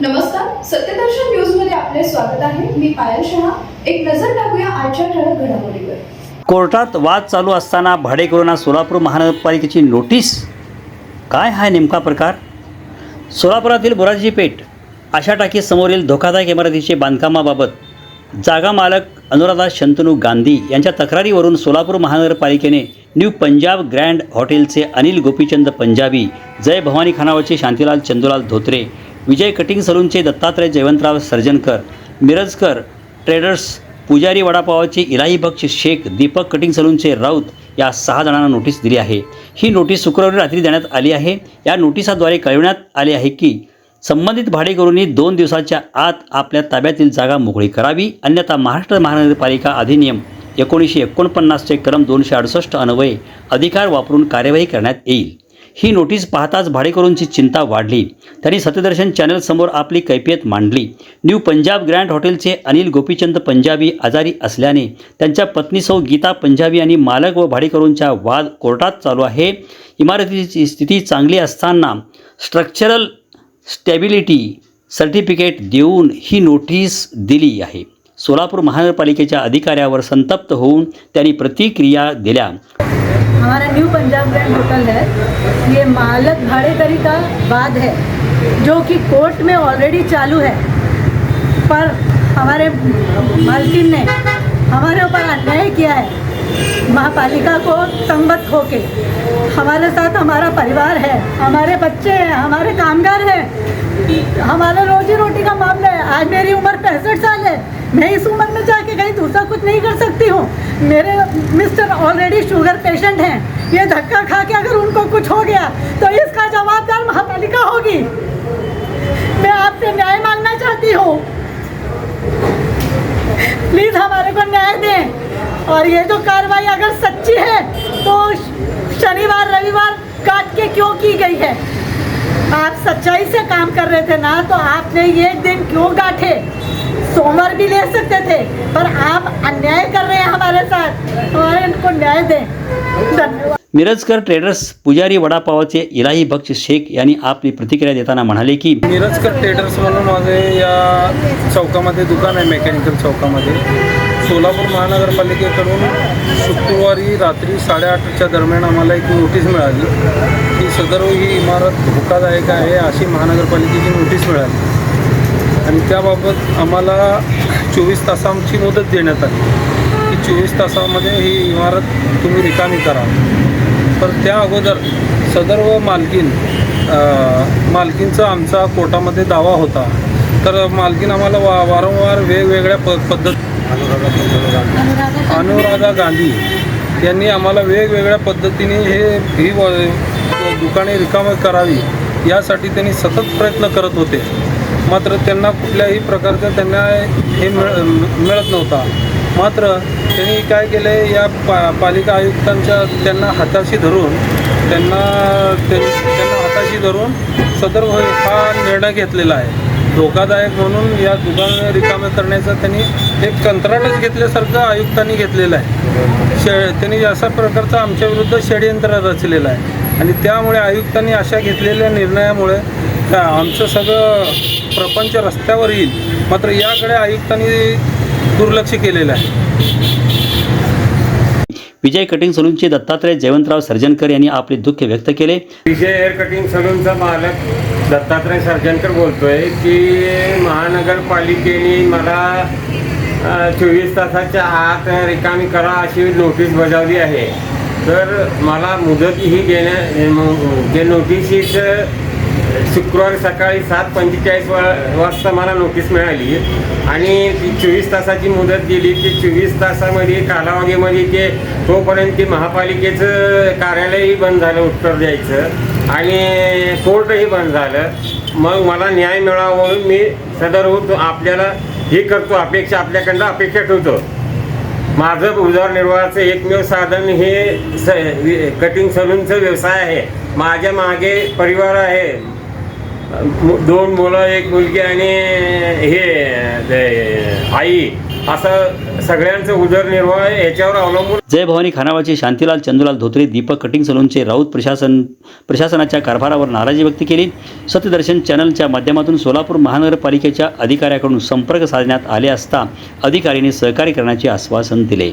नमस्कार सत्यदर्शन न्यूजमध्ये आपले स्वागत आहे. मी पायल शहा. एक नजर टाकूया आजच्या ठळक घडामोडीवर. कोर्टात वाद चालू असताना भाडेकरूंना सोलापूर महानगरपालिकेची नोटीस? काय हा नेमका प्रकार? सोलापुरातील बुराजी पेठ आशा टाकी समोरील धोकादायक इमारतीचे बांधकामाबाबत जागा मालक अनुराधा शंतनू गांधी यांच्या तक्रारीवरून सोलापूर महानगरपालिकेने न्यू पंजाब ग्रँड हॉटेलचे अनिल गोपीचंद पंजाबी जय भवानी खानावरचे शांतीलाल चंदूलाल धोत्रे विजय कटिंग सलूनचे दत्तात्रय जयवंतराव सर्जनकर मिरजकर ट्रेडर्स पुजारी वडापावाचे इलाही बक्ष शेख दीपक कटिंग सलूनचे राऊत या सहा जणांना नोटीस दिली आहे. ही नोटीस शुक्रवारी रात्री देण्यात आली आहे. या नोटिसाद्वारे कळविण्यात आले आहे की संबंधित भाडेकरूंनी दोन दिवसाच्या आत आपल्या ताब्यातील जागा मोकळी करावी. अन्यथा महाराष्ट्र महानगरपालिका अधिनियम एकोणीसशे एकोणपन्नासचे क्रम दोनशे अडुसष्ट अन्वये अधिकार वापरून कार्यवाही करण्यात येईल. ही नोटीस पाहताच भाडेकरूंची चिंता वाढली. त्यांनी सत्यदर्शन चॅनलसमोर आपली कैफियत मांडली. न्यू पंजाब ग्रँड हॉटेलचे अनिल गोपीचंद पंजाबी आजारी असल्याने त्यांच्या पत्नी सौ गीता पंजाबी आणि मालक व भाडेकरूंच्या वाद कोर्टात चालू आहे. इमारतीची स्थिती चांगली असताना स्ट्रक्चरल स्टॅबिलिटी सर्टिफिकेट देऊन ही नोटीस दिली आहे. सोलापूर महानगरपालिकेच्या अधिकाऱ्यावर संतप्त होऊन त्यांनी प्रतिक्रिया दिल्या. हमारा न्यू पंजाब ग्रैंड होटल है। ये मालक भाड़ेकरी का वाद है, जो कि कोर्ट में ऑलरेडी चालू है। पर हमारे मालकिन ने हमारे ऊपर अन्याय किया है। महापालिका को संगत होके हमारे साथ हमारा परिवार है, हमारे बच्चे हैं, हमारे कामगार हैं। हमारा रोजी रोटी का मामला है। आज मेरी उम्र पैंसठ साल है। मैं इस उम्र में जाके दूसरा कुछ नहीं कर सकती हूँ। मेरे मिस्टर ऑलरेडी शुगर पेशेंट हैं। ये धक्का खा के अगर उनको कुछ हो गया तो इसका जवाबदार महापालिका होगी। मैं आपसे न्याय मांगना चाहती हूँ। प्लीज़ हमारे को न्याय दें। और ये जो कार्रवाई अगर सच्ची है तो शनिवार, रविवार काट के क्यों की गई है? आप सच्चाई से काम कर रहे थे ना तो आपने ये दिन क्यों गांठे? सोमवार भी ले सकते थे पर आप अन्याय कर रहे हैं हमारे साथ हमारे इनको न्याय दें। धन्यवाद। मिरजकर ट्रेडर्स पुजारी वडापावाचे इलाही बक्ष शेख यांनी आपली प्रतिक्रिया देताना म्हणाले की मिरजकर ट्रेडर्स म्हणून माझे या चौकामध्ये दुकान आहे मेकॅनिकल चौकामध्ये. सोलापूर महानगरपालिकेकडून शुक्रवारी रात्री साडेआठच्या दरम्यान आम्हाला एक नोटीस मिळाली. सदर ही इमारत धोकादायक आहे अशी महानगरपालिकेची नोटीस मिळाली. आणि त्याबाबत आम्हाला चोवीस तासांची मुदत देण्यात आली. की चोवीस तासामध्ये ही इमारत तुम्ही रिकामी करा. तर त्या अगोदर सदर्व मालकीन मालकींचा आमचा कोर्टामध्ये दावा होता. तर मालकीन आम्हाला वा वारंवार वेगवेगळ्या प पद्धत अनुराधा गांधी यांनी आम्हाला वेगवेगळ्या पद्धतीने हे ही व- दुकाने रिकामं करावी यासाठी त्यांनी सतत प्रयत्न करत होते. मात्र त्यांना कुठल्याही प्रकारचं त्यांना हे मिळ मिळत नव्हता. मात्र त्यांनी काय केले या पा पालिका आयुक्तांच्या त्यांना हाताशी धरून त्यांना त्यांना हाताशी धरून सदर हो-, हा निर्णय घेतलेला आहे. धोकादायक म्हणून या दुकान रिकामे करण्याचा त्यांनी एक कंत्राटच घेतल्यासारखं आयुक्तांनी घेतलेलं आहे. शे त्यांनी अशा प्रकारचं आमच्या विरुद्ध षडयंत्र रचलेलं आहे. आणि त्यामुळे आयुक्तांनी अशा घेतलेल्या निर्णयामुळे आमचं सगळं प्रपंच रस्त्यावर येईल. मात्र याकडे आयुक्तांनी दुर्लक्ष केलेलं आहे. विजय कटिंग सलूनचे दत्तात्रय जयवंतराव सर्जनकर यांनी आपले दुःख व्यक्त केले. विजय हेअर कटिंग सलूनचा मालक दत्तात्रय सर्जनकर बोलतोय की महानगरपालिकेने मला चोवीस तासाच्या आत रिकामी करा अशी नोटीस बजावली आहे. तर मला मुदत ही देण्या जे नोटीस शुक्रवारी सकाळी सात पंचेचाळीस वा वाजता मला नोटीस मिळाली. आणि ती चोवीस तासाची मुदत दिली. ती चोवीस तासामध्ये कालावधीमध्ये ते तोपर्यंत ते महापालिकेचं कार्यालयही बंद झालं उत्तर द्यायचं. आणि कोर्टही बंद झालं. मग मला न्याय मिळावा म्हणून मी सदर होतो. आपल्याला हे करतो अपेक्षा आपल्याकडनं अपेक्षा ठेवतो. माझं उदरनिर्वाहाचं एकमेव साधन हे स कटिंग सलूनचं व्यवसाय आहे. माझ्या मागे परिवार आहे. दोन मुलं एक मुलगी आणि हे ते आई. असं सगळ्यांचं उदरनिर्वाह याच्यावर अवलंबून जय भवानी खानावाचे शांतीलाल चंदूलाल धोत्रे दीपक कटिंग सलूनचे राऊत प्रशासन प्रशासनाच्या कारभारावर नाराजी व्यक्त केली. सत्यदर्शन चॅनलच्या माध्यमातून सोलापूर महानगरपालिकेच्या अधिकाऱ्याकडून संपर्क साधण्यात आले असता अधिकाऱ्यांनी सहकार्य करण्याचे आश्वासन दिले.